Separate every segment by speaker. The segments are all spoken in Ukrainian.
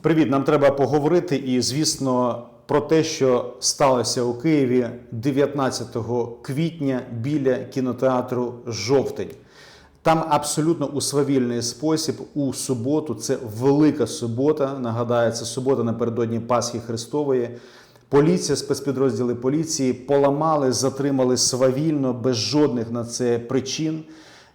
Speaker 1: Привіт, нам треба поговорити і, звісно, про те, що сталося у Києві 19 квітня біля кінотеатру Жовтень. Там абсолютно у свавільний спосіб у суботу, це велика субота. Нагадаю, це субота напередодні Пасхи Христової. Поліція, спецпідрозділи поліції поламали, затримали свавільно, без жодних на це причин.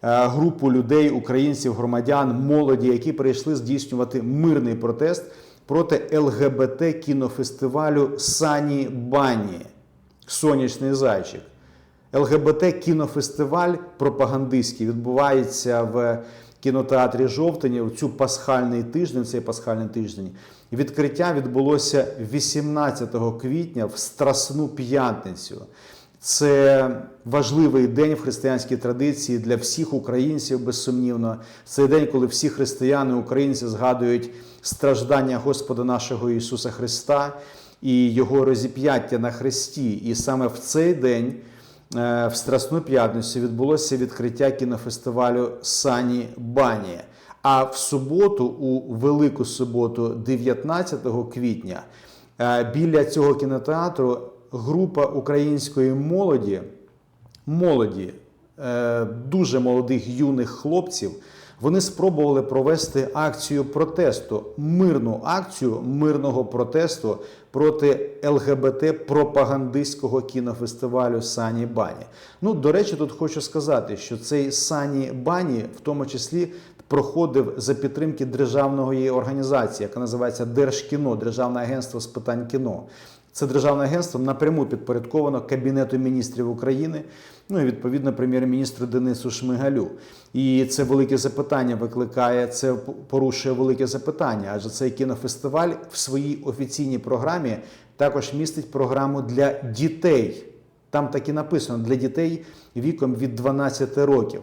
Speaker 1: Е, Групу людей, українців, громадян, молоді, які прийшли здійснювати мирний протест проти ЛГБТ кінофестивалю Сані Бані Сонячний зайчик. ЛГБТ кінофестиваль пропагандистський відбувається в кінотеатрі Жовтені у цю пасхальний тиждень. Цей пасхальний тиждень. Відкриття відбулося 18 квітня в Страсну п'ятницю. Це важливий день в християнській традиції для всіх українців, безсумнівно. Це день, коли всі християни, українці згадують страждання Господа нашого Ісуса Христа і Його розіп'яття на Христі. І саме в цей день, е, в Страсну п'ятницю, відбулося відкриття кінофестивалю Сані Бані. А в суботу, у Велику суботу, 19 квітня, е, біля цього кінотеатру група української молоді, молоді, е, дуже молодих юних хлопців, вони спробували провести акцію протесту, мирну акцію мирного протесту проти ЛГБТ пропагандистського кінофестивалю Сані Бані. Ну, до речі, тут хочу сказати, що цей Сані Бані в тому числі проходив за підтримки державної організації, яка називається Держкіно, Державне агентство з питань кіно. Це державне агентство напряму підпорядковано Кабінету міністрів України, ну і відповідно прем'єр-міністру Денису Шмигалю. І це велике запитання викликає, це порушує велике запитання, адже цей кінофестиваль в своїй офіційній програмі також містить програму для дітей. Там так і написано для дітей віком від 12 років.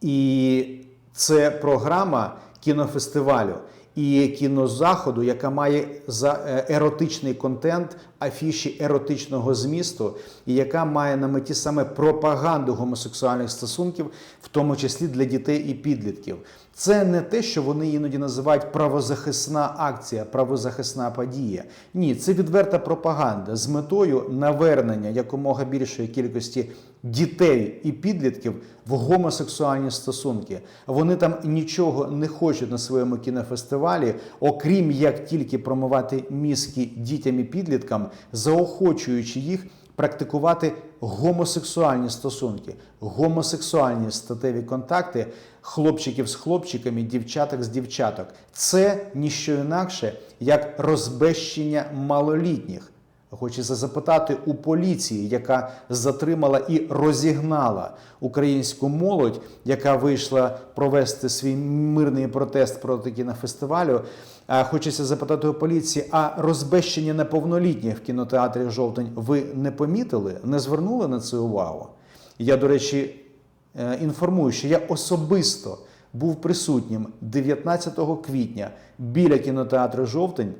Speaker 1: І це програма кінофестивалю і кінозаходу, яка має за е, еротичний контент, афіші еротичного змісту, і яка має на меті саме пропаганду гомосексуальних стосунків, в тому числі для дітей і підлітків. Це не те, що вони іноді називають правозахисна акція, правозахисна подія. Ні, це відверта пропаганда з метою навернення якомога більшої кількості дітей і підлітків в гомосексуальні стосунки. Вони там нічого не хочуть на своєму кінофестивалі, окрім як тільки промивати мізки дітям і підліткам, заохочуючи їх практикувати гомосексуальні стосунки, гомосексуальні статеві контакти хлопчиків з хлопчиками, дівчаток з дівчаток. Це ніщо інакше, як розбещення малолітніх. Хочеться запитати у поліції, яка затримала і розігнала українську молодь, яка вийшла провести свій мирний протест проти кінофестивалю. Хочеться запитати у поліції, а розбещення неповнолітніх в кінотеатрі Жовтень ви не помітили, не звернули на це увагу? Я, до речі, е, інформую, що я особисто був присутнім 19 квітня біля кінотеатру Жовтень.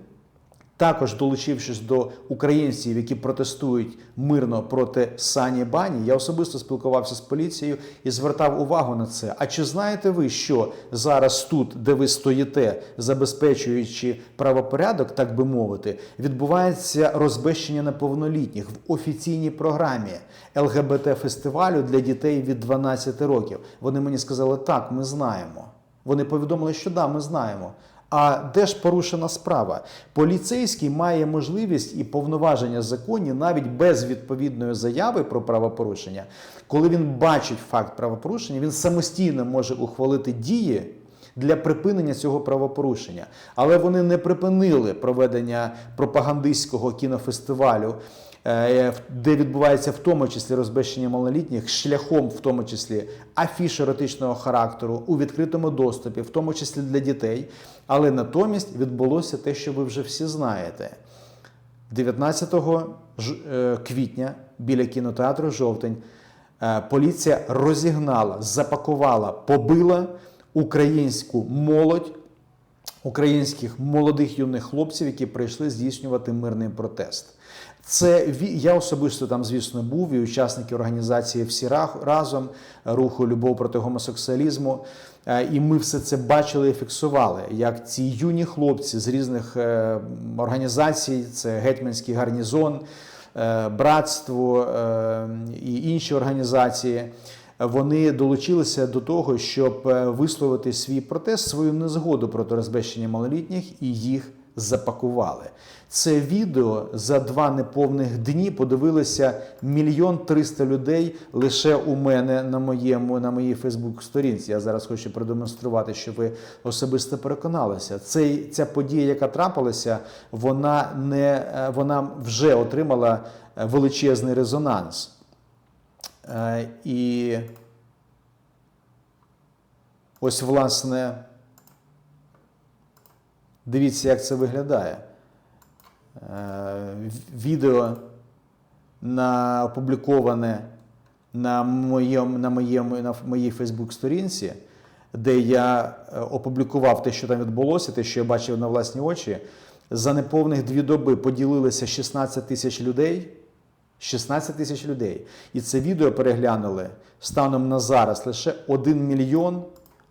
Speaker 1: Також долучившись до українців, які протестують мирно проти Сані Бані, я особисто спілкувався з поліцією і звертав увагу на це. А чи знаєте ви, що зараз тут, де ви стоїте, забезпечуючи правопорядок, так би мовити, відбувається розбещення неповнолітніх в офіційній програмі ЛГБТ фестивалю для дітей від 12 років? Вони мені сказали, так, ми знаємо. Вони повідомили, що да, ми знаємо. А де ж порушена справа? Поліцейський має можливість і повноваження законні навіть без відповідної заяви про правопорушення. Коли він бачить факт правопорушення, він самостійно може ухвалити дії для припинення цього правопорушення. Але вони не припинили проведення пропагандистського кінофестивалю. Е, Де відбувається в тому числі розбещення малолітніх шляхом, в тому числі афіш еротичного характеру у відкритому доступі, в тому числі для дітей. Але натомість відбулося те, що ви вже всі знаєте. 19 ж- е, квітня біля кінотеатру Жовтень е, поліція розігнала, запакувала, побила українську молодь, українських молодих юних хлопців, які прийшли здійснювати мирний протест. Це я особисто там, звісно, був і учасники організації всі разом руху Любов проти гомосексуалізму. Е, І ми все це бачили і фіксували, як ці юні хлопці з різних е, організацій, це гетьманський гарнізон, е, братство і інші організації. Вони долучилися до того, щоб е, висловити свій протест, свою незгоду проти розбещення малолітніх і їх запакували. Це відео за два неповних дні подивилися мільйон триста людей лише у мене на моєму на моїй Фейсбук-сторінці. Я зараз хочу продемонструвати, щоб ви особисто переконалися. Цей ця подія, яка трапилася, вона не е, вона вже отримала е, величезний резонанс. Е, І ось, власне, дивіться, як це виглядає. Е, Відео на, опубліковане на, моєму, на, моєму, на моїй Фейсбук-сторінці, де я е, опублікував те, що там відбулося, те, що я бачив на власні очі. За неповних дві доби поділилися 16 тисяч людей. 16 тисяч людей. І це відео переглянули станом на зараз лише 1 мільйон,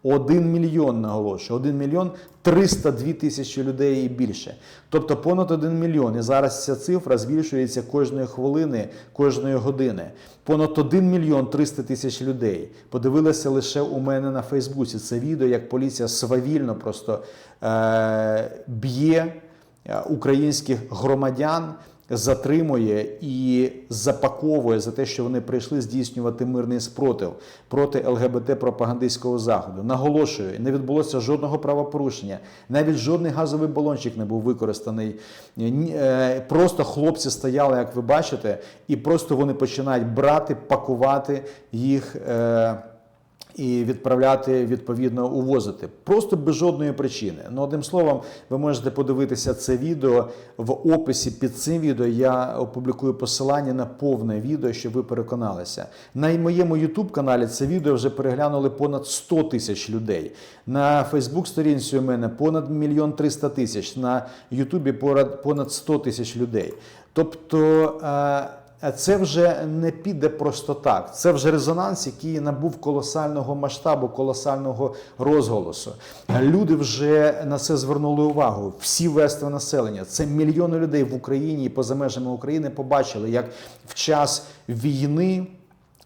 Speaker 1: 1 мільйон наголошую, 1 мільйон 302 тисячі людей і більше. Тобто понад 1 мільйон. І зараз ця цифра збільшується кожної хвилини, кожної години. Понад 1 мільйон 300 тисяч людей подивилися лише у мене на Фейсбуці. Це відео, як поліція свавільно просто е- б'є е, українських громадян затримує і запаковує за те, що вони прийшли здійснювати мирний спротив проти ЛГБТ пропагандистського заходу. Наголошую, не відбулося жодного правопорушення, навіть жодний газовий балончик не був використаний. Е, Просто хлопці стояли, як ви бачите, і просто вони починають брати, пакувати їх. е, і відправляти відповідно увозити просто без жодної причини. Ну, одним словом, ви можете подивитися це відео в описі під цим відео. Я опублікую посилання на повне відео, щоб ви переконалися. На моєму youtube каналі це відео вже переглянули понад 100 тисяч людей. На Фейсбук сторінці у мене понад мільйон 300 тисяч. На Ютубі понад понад 100 тисяч людей. Тобто. Це вже не піде просто так. Це вже резонанс, який набув колосального масштабу, колосального розголосу. Люди вже на це звернули увагу. Всі вести населення. Це мільйони людей в Україні і поза межами України побачили, як в час війни.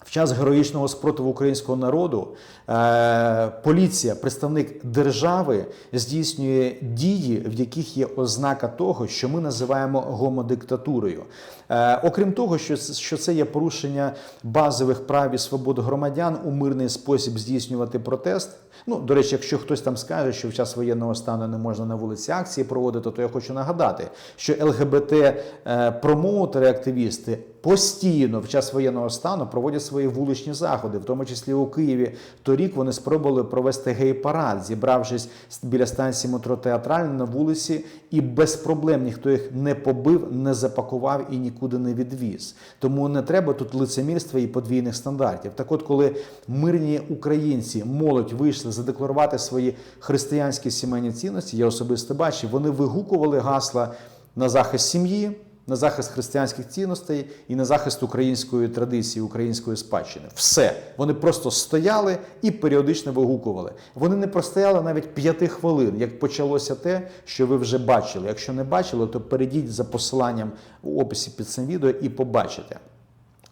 Speaker 1: В час героїчного спротиву українського народу е, поліція, представник держави, здійснює дії, в яких є ознака того, що ми називаємо гомодиктатурою. Е, окрім того, що, що це є порушення базових прав і свобод громадян у мирний спосіб здійснювати протест. Ну, до речі, якщо хтось там скаже, що в час воєнного стану не можна на вулиці акції проводити, то я хочу нагадати, що ЛГБТ е, активісти постійно в час воєнного стану проводять свої вуличні заходи, в тому числі у Києві. Торік вони спробували провести гей-парад, зібравшись біля станції метро Театральна на вулиці, і без проблем ніхто їх не побив, не запакував і нікуди не відвіз. Тому не треба тут лицемірства і подвійних стандартів. Так, от, коли мирні українці, молодь вийшли задекларувати свої християнські сімейні цінності, я особисто бачив, вони вигукували гасла на захист сім'ї на захист християнських цінностей і на захист української традиції, української спадщини. Все. Вони просто стояли і періодично вигукували. Вони не простояли навіть п'яти хвилин, як почалося те, що ви вже бачили. Якщо не бачили, то перейдіть за посиланням у описі під цим відео і побачите.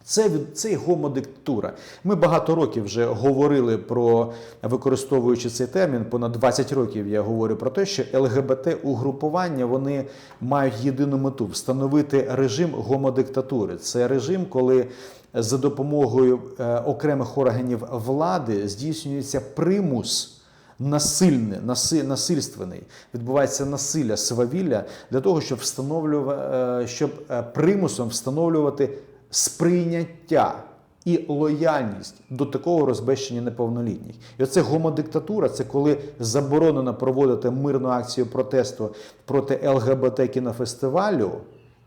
Speaker 1: Це це й гомодиктатура. Ми багато років вже говорили про використовуючи цей термін. Понад 20 років я говорю про те, що ЛГБТ угрупування вони мають єдину мету встановити режим гомодиктатури. Це режим, коли за допомогою е, окремих органів влади здійснюється примус. Насильне, наси, насильственний відбувається насилля, свавілля для того, щоб встановлювати, щоб е, примусом встановлювати сприйняття і лояльність до такого розбещення неповнолітніх. І оце гомодиктатура це коли заборонено проводити мирну акцію протесту проти ЛГБТ кінофестивалю.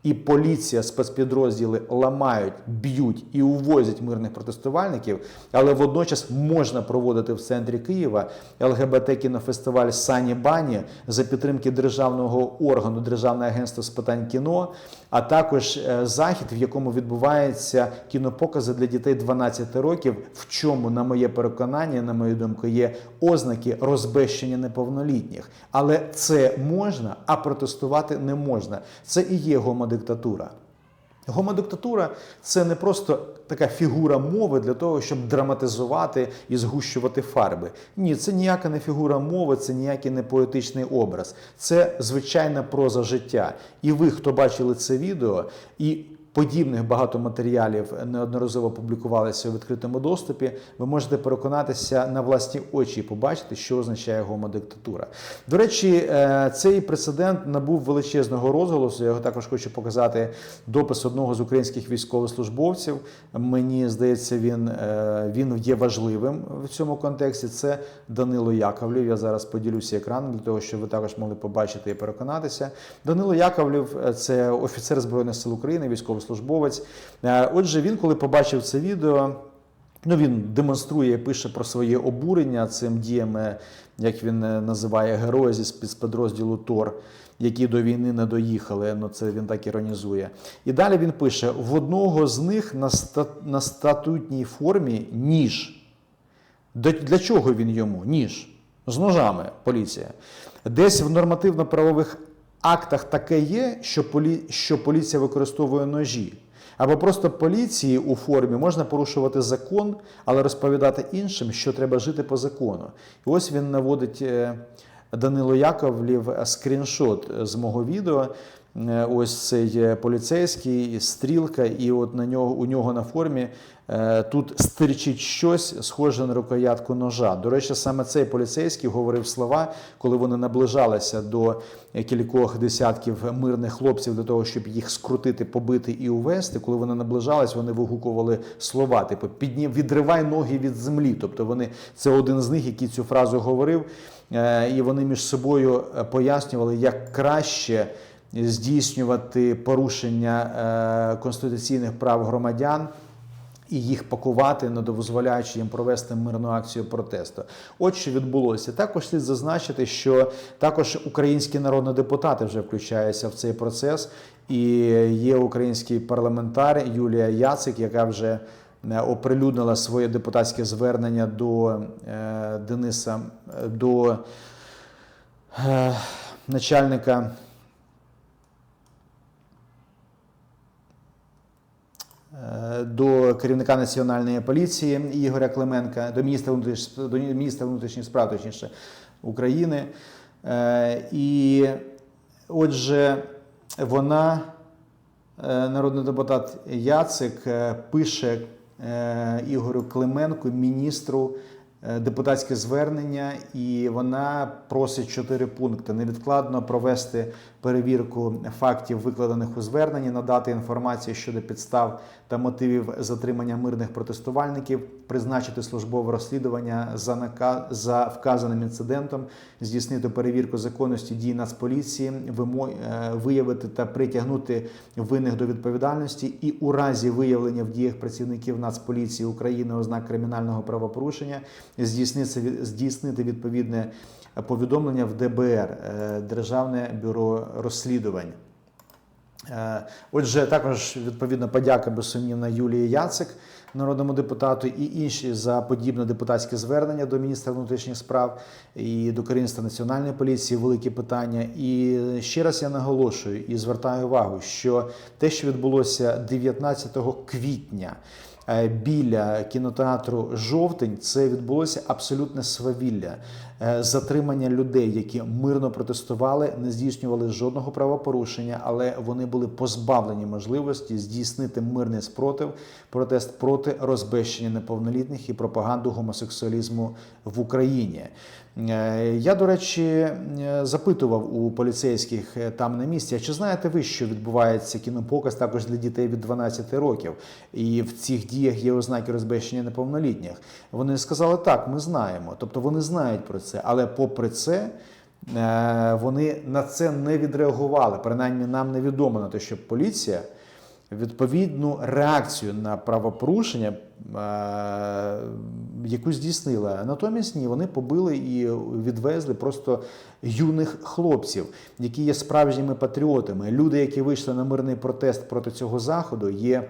Speaker 1: І поліція, спецпідрозділи ламають, б'ють і увозять мирних протестувальників, але водночас можна проводити в центрі Києва ЛГБТ кінофестиваль Сані Бані за підтримки державного органу Державне агентство з питань кіно, а також е, захід, в якому відбуваються кінопокази для дітей 12 років, в чому, на моє переконання, на мою думку, є ознаки розбещення неповнолітніх. Але це можна, а протестувати не можна. Це і є гомодиктатура. Гомодиктатура це не просто така фігура мови для того, щоб драматизувати і згущувати фарби. Ні, це ніяка не фігура мови, це ніякий не поетичний образ. Це звичайна проза життя. І ви, хто бачили це відео, і подібних багато матеріалів неодноразово публікувалися у відкритому доступі. Ви можете переконатися на власні очі і побачити, що означає гомодиктатура. До речі, е, цей прецедент набув величезного розголосу. Я його також хочу показати допис одного з українських військовослужбовців. Мені здається, він, е, він є важливим в цьому контексті. Це Данило Яковлів. Я зараз поділюся екраном для того, щоб ви також могли побачити і переконатися. Данило Яковлів е, це офіцер Збройних сил України, військовослужбовець. Е, Отже, він, коли побачив це відео. Ну, він демонструє, пише про своє обурення цим діями, як він е, називає героя зі спецпідрозділу Тор, які до війни не доїхали. Ну це він так іронізує. І далі він пише: в одного з них на, ста, на статутній формі ніж. Для чого він йому? Ніж. З ножами поліція. Десь в нормативно-правових актах таке є, що, полі... що поліція використовує ножі. Або просто поліції у формі можна порушувати закон, але розповідати іншим, що треба жити по закону. І ось він наводить е, Данило Яковлів скріншот з мого відео. Е, Ось цей е, поліцейський, стрілка, і от на нього у нього на формі тут стирчить щось схоже на рукоятку ножа. До речі, саме цей поліцейський говорив слова, коли вони наближалися до е, кількох десятків мирних хлопців для того, щоб їх скрутити, побити і увести. Коли вони наближались, вони вигукували слова, типу піднім, відривай ноги від землі. Тобто вони це один з них, який цю фразу говорив, е, і вони між собою е, пояснювали, як краще здійснювати порушення е, конституційних прав громадян. І їх пакувати, не дозволяючи їм провести мирну акцію протесту. От що відбулося. Також слід зазначити, що також українські народні депутати вже включаються в цей процес, і є український парламентар Юлія Яцик, яка вже е, оприлюднила своє депутатське звернення до е, Дениса, е, до начальника. До керівника національної поліції Ігоря Клименка, до міністра внутрішніх, до міністра внутрішніх справ, точніше України. Е, І отже, вона, е, народний депутат Яцик, е, пише е, Ігорю Клименку, міністру, е, депутатське звернення, і вона просить чотири пункти: невідкладно провести перевірку фактів, викладених у зверненні, надати інформацію щодо підстав та мотивів затримання мирних протестувальників, призначити службове розслідування за нака- за вказаним інцидентом, здійснити перевірку законності дій Нацполіції, е, виявити та притягнути винних до відповідальності, і у разі виявлення в діях працівників Нацполіції України ознак кримінального правопорушення здійснити, відповідне повідомлення в ДБР е, Державне бюро розслідувань. Е, Отже, також відповідно подяка безсумнівна Юлії Яцик, народному депутату, і інші за подібне депутатське звернення до міністра внутрішніх справ і до керівництва національної поліції. Великі питання. І ще раз я наголошую і звертаю увагу, що те, що відбулося 19 квітня. Е, Біля кінотеатру Жовтень це відбулося абсолютне свавілля, Е, затримання людей, які мирно протестували, не здійснювали жодного правопорушення, але вони були позбавлені можливості здійснити мирний спротив, протест проти розбещення неповнолітніх і пропаганду гомосексуалізму в Україні. Е, Я, до речі, е, запитував у поліцейських е, там на місці, а чи знаєте ви, що відбувається кінопоказ також для дітей від 12 років, і в цих діях є ознаки розбещення неповнолітніх? Вони сказали, так, ми знаємо. Тобто вони знають про це, але попри це. вони на це не відреагували. Принаймні, нам невідомо на те, що поліція відповідну реакцію на правопорушення е, яку здійснила. Натомість ні, вони побили і відвезли просто юних хлопців, які є справжніми патріотами. Люди, які вийшли на мирний протест проти цього заходу, є.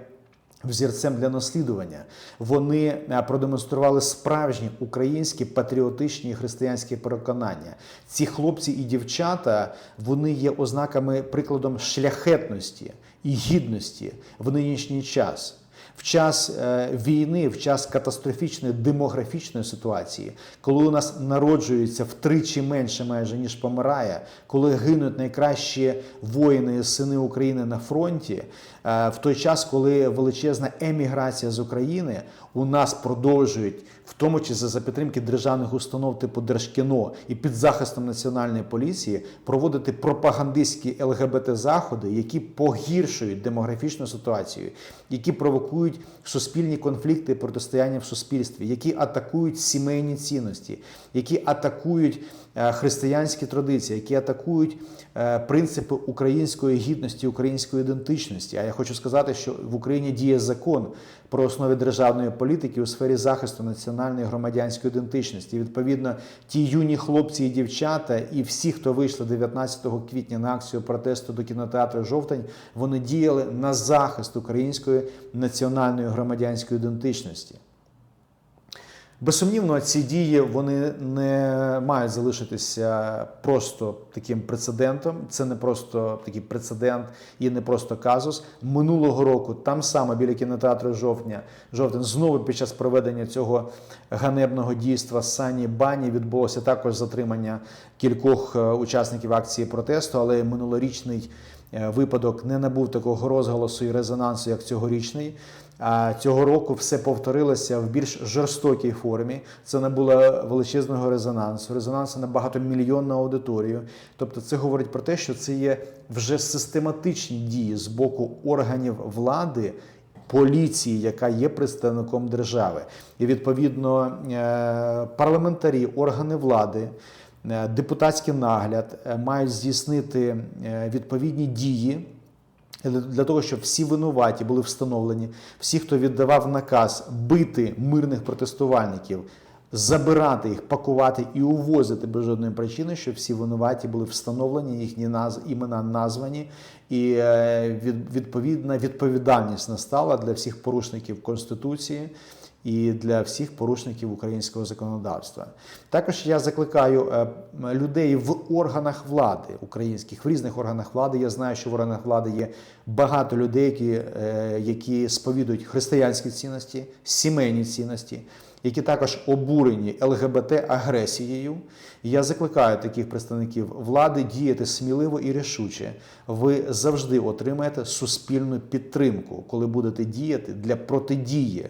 Speaker 1: Взірцем для наслідування вони е, продемонстрували справжні українські патріотичні і християнські переконання. Ці хлопці і дівчата вони є ознаками прикладом шляхетності і гідності в нинішній час. В час е, війни, в час катастрофічної демографічної ситуації, коли у нас народжується втричі менше, майже ніж помирає, коли гинуть найкращі воїни, сини України на фронті, в той час, коли величезна еміграція з України, у нас продовжують, в тому числі за підтримки державних установ типу Держкіно і під захистом національної поліції, проводити пропагандистські ЛГБТ заходи, які погіршують демографічну ситуацію, які провокують суспільні конфлікти і протистояння в суспільстві, які атакують сімейні цінності, які атакують е, християнські традиції, які атакують е, принципи української гідності, української ідентичності. А я хочу сказати, що в Україні діє закон про основи державної політики у сфері захисту національної громадянської ідентичності. І, Відповідно, ті юні хлопці і дівчата, і всі, хто вийшли 19 квітня на акцію протесту до кінотеатру Жовтень, вони діяли на захист української національної громадянської ідентичності. Безсумнівно, ці дії вони не мають залишитися просто таким прецедентом. Це не просто такий прецедент і не просто казус. Минулого року там саме біля кінотеатру жовтня жовтень знову під час проведення цього ганебного дійства Сані Бані відбулося також затримання кількох е, учасників акції протесту, але минулорічний е, випадок не набув такого розголосу і резонансу, як цьогорічний. Цього року все повторилося в більш жорстокій формі. Це не було величезного резонансу. Резонансу на багатомільйонну аудиторію. Тобто, це говорить про те, що це є вже систематичні дії з боку органів влади. Поліції, яка є представником держави, і відповідно е, парламентарі, органи влади, е, депутатський нагляд е, мають здійснити відповідні дії для того, щоб всі винуваті були встановлені, всі, хто віддавав наказ бити мирних протестувальників, забирати їх, пакувати і увозити без жодної причини, щоб всі винуваті були встановлені, їхні наз... імена названі, і е, відповідна відповідальність настала для всіх порушників Конституції і для всіх порушників українського законодавства. Також я закликаю е, людей в органах влади українських, в різних органах влади. Я знаю, що в органах влади є багато людей, які, е, які сповідують християнські цінності, сімейні цінності. Які також обурені ЛГБТ-агресією. Я закликаю таких представників влади діяти сміливо і рішуче. Ви завжди отримаєте суспільну підтримку, коли будете діяти для протидії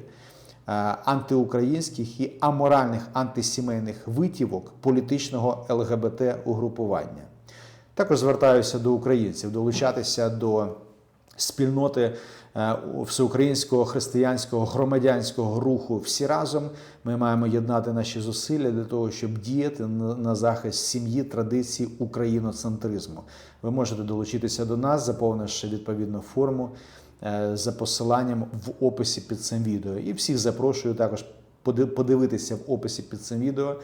Speaker 1: антиукраїнських і аморальних антисімейних витівок політичного ЛГБТ угрупування. Також звертаюся до українців долучатися до спільноти е, всеукраїнського християнського громадянського руху. Всі разом ми маємо єднати наші зусилля для того, щоб діяти на захист сім'ї, традицій україноцентризму. Ви можете долучитися до нас, заповнивши відповідну форму. Е, за посиланням в описі під цим відео. І всіх запрошую також подивитися в описі під цим відео,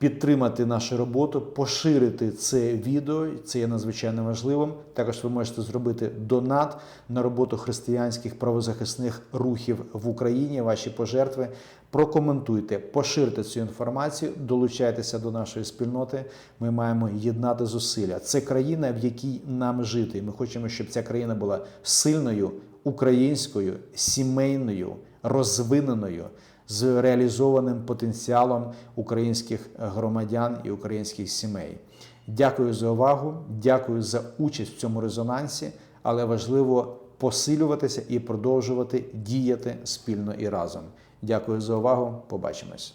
Speaker 1: підтримати нашу роботу, поширити це відео. Це є надзвичайно важливим. Також ви можете зробити донат на роботу християнських правозахисних рухів в Україні. Ваші пожертви. Прокоментуйте, поширте цю інформацію, долучайтеся до нашої спільноти. Ми маємо єднати зусилля. Це країна, в якій нам жити. Ми хочемо, щоб ця країна була сильною українською, сімейною, розвиненою, з реалізованим потенціалом українських громадян і українських сімей. Дякую за увагу, дякую за участь в цьому резонансі, але важливо посилюватися і продовжувати діяти спільно і разом. Дякую за увагу. Побачимось.